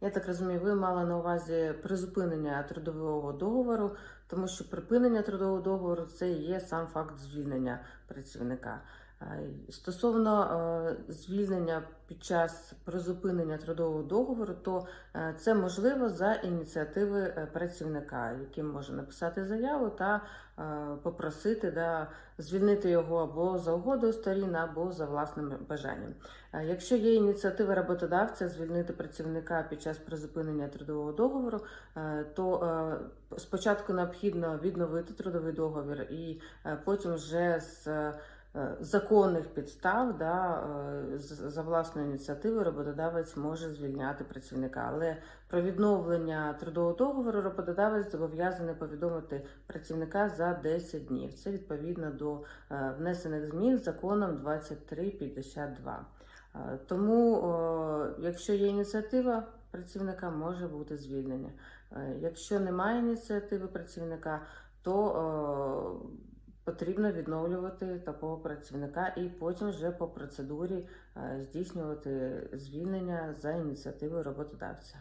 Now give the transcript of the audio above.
Я так розумію, ви мали на увазі призупинення трудового договору, тому що припинення трудового договору це є сам факт звільнення працівника. Е, Стосовно е, звільнення під час призупинення трудового договору, то е, це можливо за ініціативи працівника, який може написати заяву та попросити да, звільнити його або за угодою сторін, або за власним бажанням. Якщо є ініціатива роботодавця звільнити працівника під час призупинення трудового договору, то спочатку необхідно відновити трудовий договір і потім вже з законних підстав да, е, за власною ініціативою роботодавець може звільняти працівника. Але про відновлення трудового договору роботодавець зобов'язаний повідомити працівника за 10 днів. Це відповідно до е, внесених змін законом 2352. Е, Тому, якщо є ініціатива працівника, може бути звільнення. Е, Якщо немає ініціативи працівника, то потрібно відновлювати такого працівника і потім вже по процедурі е, здійснювати звільнення за ініціативою роботодавця.